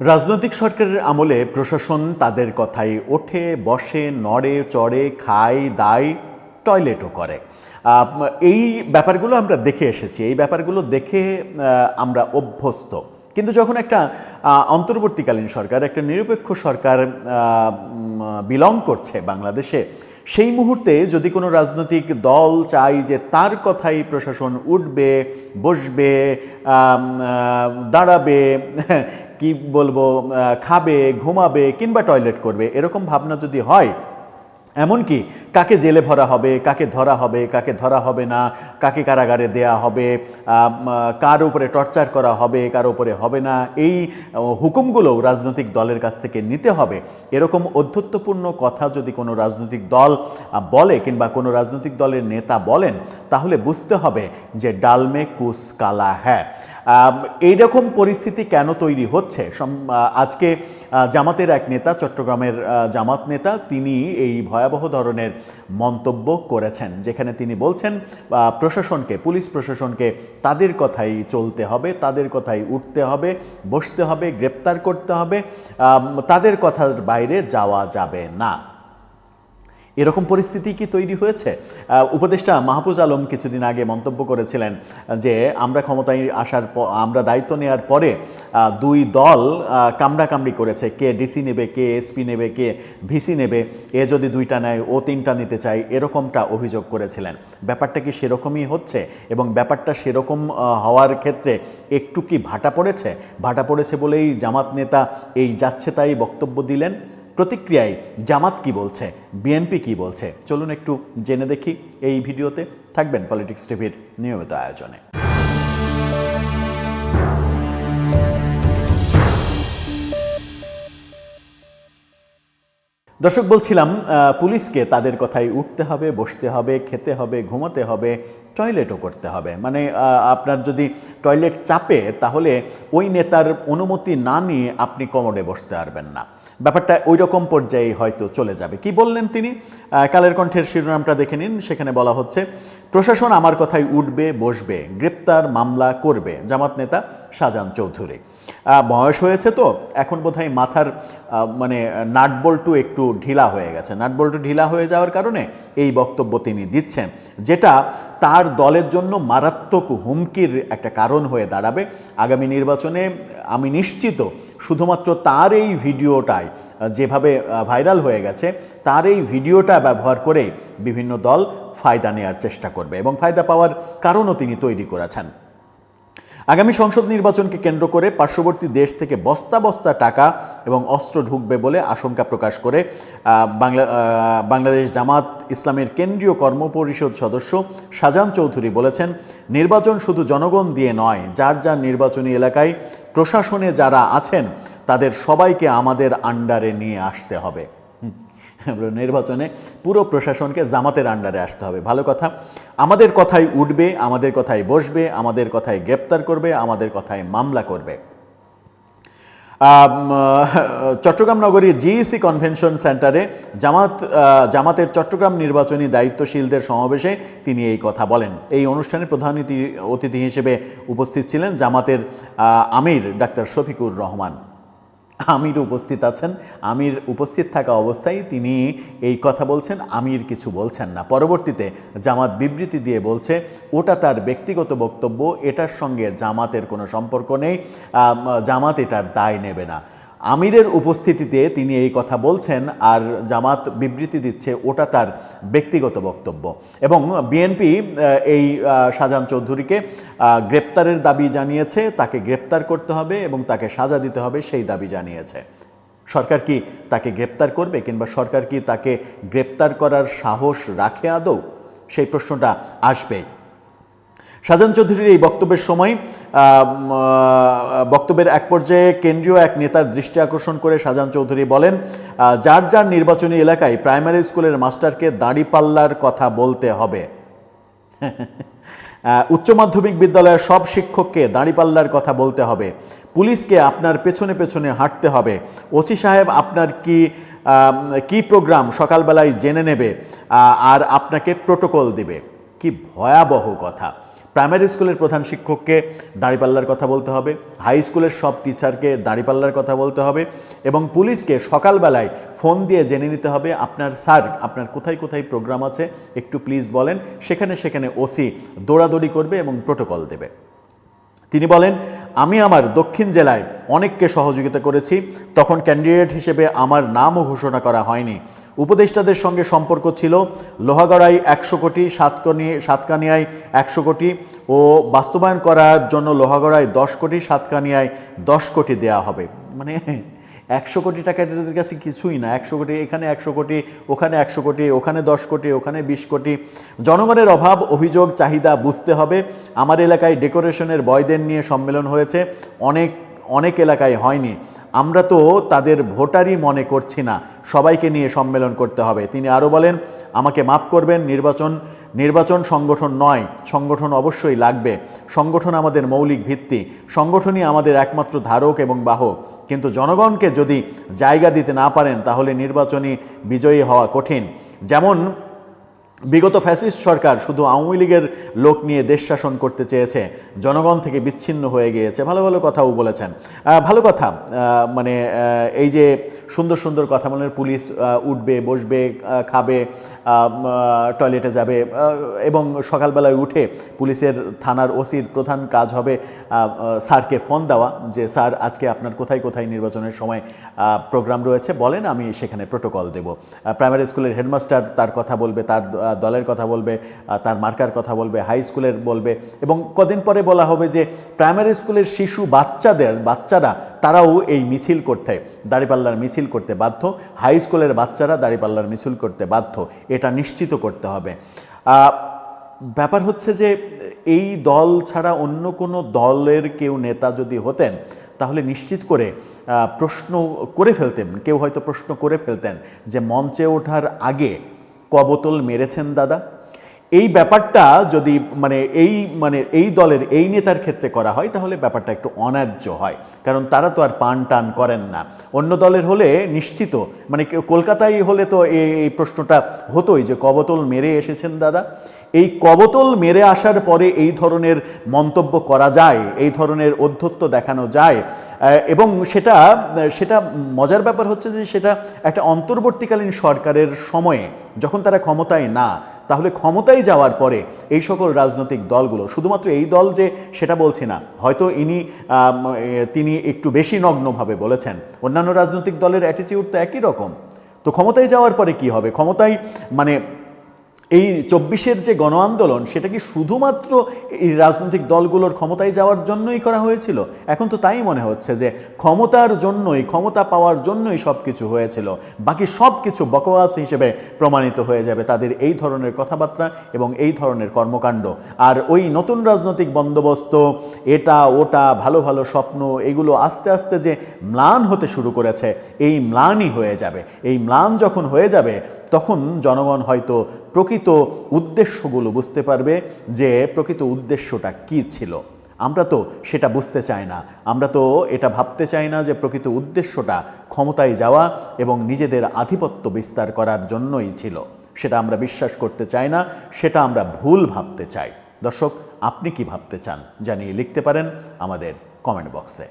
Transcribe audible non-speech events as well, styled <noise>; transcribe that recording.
রাজনৈতিক সরকারের আমলে প্রশাসন তাদের কথাই ওঠে, বসে, নড়ে, চড়ে, খায়, দায়, টয়লেটও করে। এই ব্যাপারগুলো আমরা দেখে এসেছি। এই ব্যাপারগুলো দেখে আমরা অভ্যস্ত। কিন্তু যখন একটা অন্তর্বর্তীকালীন সরকার, একটা নিরপেক্ষ সরকার বিলং করছে বাংলাদেশে, সেই মুহূর্তে যদি কোনো রাজনৈতিক দল চাই যে তার কথাই প্রশাসন উঠবে, বসবে দাঁড়াবে কি বলব খাবে ঘুমাবে কিংবা টয়লেট করবে এরকম ভাবনা যদি হয় এমনকি কাকে জেলে ভরা হবে কাকে ধরা হবে কাকে ধরা হবে না কাকে কারাগারে দেয়া হবে কার উপরে টর্চার করা হবে কার উপরে হবে না এই আহ, হুকুমগুলো রাজনৈতিক দলের কাছ থেকে নিতে হবে। এরকম অধ্যত্বপূর্ণ কথা যদি কোনো রাজনৈতিক দল বলে কিংবা কোনো রাজনৈতিক দলের নেতা বলেন তাহলে বুঝতে হবে যে ডালমে কুস কালা হ্যাঁ এইরকম পরিস্থিতি কেন তৈরি হচ্ছে? আজকে জামাতের এক নেতা, চট্টগ্রামের জামাত নেতা, তিনি এই ভয়াবহ ধরনের মন্তব্য করেছেন, যেখানে তিনি বলছেন প্রশাসনকে, পুলিশ প্রশাসনকে তাদের কথাই চলতে হবে, তাদের কথাই উঠতে হবে, বসতে হবে, গ্রেপ্তার করতে হবে তাদের কথার বাইরে যাওয়া যাবে না। এরকম পরিস্থিতি কি তৈরি হয়েছে? উপদেষ্টা মাহফুজ আলম কিছুদিন আগে মন্তব্য করেছিলেন যে, আমরা ক্ষমতায় আসার আমরা দায়িত্ব নেওয়ার পরে দুই দল কামড়াকামড়ি করেছে। কে ডিসি নেবে, কে এসপি নেবে, কে ভিসি নেবে, এ যদি দুইটা নেয়, ও তিনটা নিতে চায়, এরকমটা অভিযোগ করেছিলেন। ব্যাপারটা কি সেরকমই হচ্ছে? এবং ব্যাপারটা সেরকম হওয়ার ক্ষেত্রে একটু কি ভাটা পড়েছে? ভাটা পড়েছে বলেই জামাত নেতা এই যাচ্ছে তাই বক্তব্য দিলেন? প্রতিক্রিয়ায় জামাত কি বলছে, বিএনপি কি বলছে, চলুন একটু জেনে দেখি এই ভিডিওতে। থাকবেন পলিটিক্স টিভির নিয়মিত আয়োজনে। দর্শক, বলছিলাম পুলিশকে তাদের কথাই উঠতে হবে, বসতে হবে, খেতে হবে, ঘুমাতে হবে টয়লেটও করতে হবে। মানে আপনার যদি টয়লেট চাপে, তাহলে ওই নেতার অনুমতি না নিয়ে আপনি কমোডে বসতে পারবেন না। ব্যাপারটা ওই রকম পর্যায়ে হয়তো চলে যাবে। কি বললেন তিনি? কালের কণ্ঠের শিরোনামটা দেখে নিন। সেখানে বলা হচ্ছে, প্রশাসন আমার কথাই উঠবে, বসবে, গ্রেপ্তার, মামলা করবে। জামাত নেতা শাহজাহান চৌধুরী। বয়স হয়েছে তো, এখন বোধহয় মাথার মানে নাটবল্টু একটু ঢিলা হয়ে গেছে। নাটবল্টু ঢিলা হয়ে যাওয়ার কারণে এই বক্তব্য তিনি দিচ্ছেন, যেটা তার দলের জন্য মারাত্মক হুমকির একটা কারণ হয়ে দাঁড়াবে। আগামী নির্বাচনে আমি নিশ্চিত শুধুমাত্র তার এই ভিডিওটায় যেভাবে ভাইরাল হয়ে গেছে, তার এই ভিডিওটা ব্যবহার করে বিভিন্ন দল ফায়দা নেওয়ার চেষ্টা করবে এবং ফায়দা পাওয়ার কারণও তিনি তৈরি করেছেন। আগামী সংসদ নির্বাচনকে কেন্দ্র করে পার্শ্ববর্তী দেশ থেকে বস্তা বস্তা টাকা এবং অস্ত্র ঢুকবে বলে আশঙ্কা প্রকাশ করে বাংলা বাংলাদেশ জামাত ইসলামের কেন্দ্রীয় কর্মপরিষদ সদস্য শাহজাহান চৌধুরী বলেছেন, নির্বাচন শুধু জনগণ দিয়ে নয়, যার যার নির্বাচনী এলাকায় প্রশাসনে যারা আছেন, তাদের সবাইকে আমাদের আন্ডারে নিয়ে আসতে হবে। নির্বাচনে পুরো প্রশাসনকে জামাতের আন্ডারে আসতে হবে। ভালো কথা, আমাদের কথাই উঠবে, আমাদের কথাই বসবে, আমাদের কথাই গ্রেপ্তার করবে, আমাদের কথায় মামলা করবে। চট্টগ্রাম নগরীর জিইসি কনভেনশন সেন্টারে জামাত জামাতের চট্টগ্রাম নির্বাচনী দায়িত্বশীলদের সমাবেশে তিনি এই কথা বলেন। এই অনুষ্ঠানে প্রধান অতিথি- হিসেবে উপস্থিত ছিলেন জামাতের আমির ডাক্তার শফিকুর রহমান। আমির উপস্থিত আছেন। আমির উপস্থিত থাকা অবস্থায় তিনি এই কথা বলছেন, আমির কিছু বলছেন না। পরবর্তীতে জামাত বিবৃতি দিয়ে বলছে, ওটা তার ব্যক্তিগত বক্তব্য, এটার সঙ্গে জামাতের কোনো সম্পর্ক নেই জামাত এটার দায় নেবে না। আমিরের উপস্থিতিতে তিনি এই কথা বলছেন আর জামাত বিবৃতি দিচ্ছে, ওটা তার ব্যক্তিগত বক্তব্য। এবং বিএনপি এই শাহজাহান চৌধুরীকে গ্রেপ্তারের দাবি জানিয়েছে, তাকে গ্রেপ্তার করতে হবে এবং তাকে সাজা দিতে হবে, সেই দাবি জানিয়েছে। সরকার কি তাকে গ্রেপ্তার করবে কিংবা সরকার কি তাকে গ্রেপ্তার করার সাহস রাখে আদৌ? সেই প্রশ্নটা আসবে। শাহজাহান চৌধুরীর এই বক্তব্যের সময় বক্তব্যের এক পর্যায়ে কেন্দ্রীয় এক নেতার দৃষ্টি আকর্ষণ করে শাহজাহান চৌধুরী বলেন যার যার নির্বাচনী এলাকায় প্রাইমারি স্কুলের মাস্টারকে দাঁড়িপাল্লার কথা বলতে হবে। <laughs> উচ্চ মাধ্যমিক বিদ্যালয়ের সব শিক্ষককে দাঁড়িপাল্লার কথা বলতে হবে। পুলিশকে আপনার পেছনে পেছনে হাঁটতে হবে। ওসি সাহেব আপনার কি কি প্রোগ্রাম সকালবেলায় জেনে নেবে আর আপনাকে প্রোটোকল দিবে। কি ভয়াবহ কথা। প্রাইমারি স্কুলের প্রধান শিক্ষককে দাঁড়িপাল্লার কথা বলতে হবে, হাই স্কুলের সব টিচারকে দাঁড়িপাল্লার কথা বলতে হবে এবং পুলিশকে সকালবেলায় ফোন দিয়ে জেনে নিতে হবে, আপনার স্যার, আপনার কোথায় কোথায় প্রোগ্রাম আছে, একটু প্লিজ বলেন, সেখানে সেখানে ওসি দৌড়াদৌড়ি করবে এবং প্রোটোকল দেবে। তিনি বলেন, আমি আমার দক্ষিণ জেলায় অনেককে সহযোগিতা করেছি, তখন ক্যান্ডিডেট হিসেবে আমার নামও ঘোষণা করা হয়নি। উপদেষ্টাদের সঙ্গে সম্পর্ক ছিল লোহাগড়ায় একশো কোটি, সাতকানি, সাতকানিয়ায় একশো কোটি ও বাস্তবায়ন করার জন্য লোহাগড়ায় দশ কোটি, সাতকানিয়ায় দশ কোটি দেয়া হবে। মানে একশো কোটি টাকা তাদের কাছে কিছুই না। একশো কোটি এখানে একশো কোটি, ওখানে একশো কোটি, ওখানে দশ কোটি, ওখানে বিশ কোটি। জনগণের অভাব, অভিযোগ, চাহিদা বুঝতে হবে। আমার এলাকায় ডেকোরেশনের বয়দের নিয়ে সম্মেলন হয়েছে। অনেক অনেক এলাকায় হয়নি। আমরা তো তাদের ভোটারই মনে করছি না। সবাইকে নিয়ে সম্মেলন করতে হবে। তিনি আরও বলেন, আমাকে মাফ করবেন, নির্বাচন নির্বাচন সংগঠন নয়, সংগঠন অবশ্যই লাগবে। সংগঠন আমাদের মৌলিক ভিত্তি। সংগঠনই আমাদের একমাত্র ধারক এবং বাহক। কিন্তু জনগণকে যদি জায়গা দিতে না পারেন, তাহলে নির্বাচনী বিজয়ী হওয়া কঠিন। যেমন বিগত ফ্যাসিস্ট সরকার শুধু আওয়ামী লীগের লোক নিয়ে দেশ শাসন করতে চেয়েছে, জনগণ থেকে বিচ্ছিন্ন হয়ে গিয়েছে। ভালো ভালো কথাও বলেছেন। ভালো কথা মানে এই যে সুন্দর সুন্দর কথা বলেন, পুলিশ উঠবে, বসবে খাবে টয়লেটে যাবে এবং সকালবেলায় উঠে পুলিশের থানার ওসির প্রধান কাজ হবে স্যারকে ফোন দেওয়া যে, স্যার, আজকে আপনার কোথায় কোথায় নির্বাচনের সময় প্রোগ্রাম রয়েছে? বলেন, আমি সেখানে প্রোটোকল দেব। প্রাইমারি স্কুলের হেডমাস্টার তার কথা বলবে, তার দলের কথা বলবে তার মার্কার কথা বলবে হাই স্কুলের বলবে এবং কদিন পরে বলা হবে যে প্রাইমারি স্কুলের শিশু বাচ্চাদের, বাচ্চারা তারাও এই মিছিল করতে, দাড়িপাল্লার মিছিল করতে বাধ্য হাই স্কুলের বাচ্চারা দাড়িপাল্লার মিছিল করতে বাধ্য, এটা নিশ্চিত করতে হবে। ব্যাপার হচ্ছে যে এই দল ছাড়া অন্য কোনো দলের কেউ নেতা যদি হতেন, তাহলে নিশ্চিত করে প্রশ্ন করে ফেলতেন, কেউ হয়তো প্রশ্ন করে ফেলতেন যে মঞ্চে ওঠার আগে কবতল মেরেছেন দাদা। এই ব্যাপারটা যদি মানে এই মানে এই দলের এই নেতার ক্ষেত্রে করা হয়, তাহলে ব্যাপারটা একটু অন্যায্য হয়। কারণ তারা তো আর পান টান করেন না। অন্য দলের হলে নিশ্চিত মানে কলকাতায় হলে তো এই প্রশ্নটা হতোই যে কবতল মেরে এসেছেন দাদা। এই কবতল মেরে আসার পরে এই ধরনের মন্তব্য করা যায়, এই ধরনের অধ্যত্ব দেখানো যায়। এবং সেটা সেটা মজার ব্যাপার হচ্ছে যে সেটা একটা অন্তর্বর্তীকালীন সরকারের সময়ে যখন তারা ক্ষমতায় না, তাহলে ক্ষমতায় যাওয়ার পরে এই সকল রাজনৈতিক দলগুলো, শুধুমাত্র এই দল যে সেটা বলছি না, হয়তো ইনি তিনি একটু বেশি নগ্নভাবে বলেছেন। অন্যান্য রাজনৈতিক দলের অ্যাটিটিউড তো একই রকম। তো ক্ষমতায় যাওয়ার পরে কি হবে? ক্ষমতায় মানে এই চব্বিশের যে গণ আন্দোলন, সেটা কি শুধুমাত্র এই রাজনৈতিক দলগুলোর ক্ষমতায় যাওয়ার জন্যই করা হয়েছিল? এখন তো তাই মনে হচ্ছে যে ক্ষমতার জন্যই, ক্ষমতা পাওয়ার জন্যই সব কিছু হয়েছিল। বাকি সব কিছু বকওয়াস হিসেবে প্রমাণিত হয়ে যাবে তাদের এই ধরনের কথাবার্তা এবং এই ধরনের কর্মকাণ্ড। আর ওই নতুন রাজনৈতিক বন্দোবস্ত, এটা, ওটা, ভালো ভালো স্বপ্ন, এগুলো আস্তে আস্তে যে ম্লান হতে শুরু করেছে, এই ম্লানই হয়ে যাবে। এই ম্লান যখন হয়ে যাবে, তখন জনগণ হয়তো প্রকৃত উদ্দেশ্যগুলো বুঝতে পারবে যে প্রকৃত উদ্দেশ্যটা কি ছিল। আমরা তো সেটা বুঝতে চাই না। আমরা তো এটা ভাবতে চাই না যে প্রকৃত উদ্দেশ্যটা ক্ষমতায় যাওয়া এবং নিজেদের আধিপত্য বিস্তার করার জন্যই ছিল। সেটা আমরা বিশ্বাস করতে চাই না, সেটা আমরা ভুল ভাবতে চাই। দর্শক, আপনি কি ভাবতে চান জানিয়ে লিখতে পারেন আমাদের কমেন্ট বক্সে।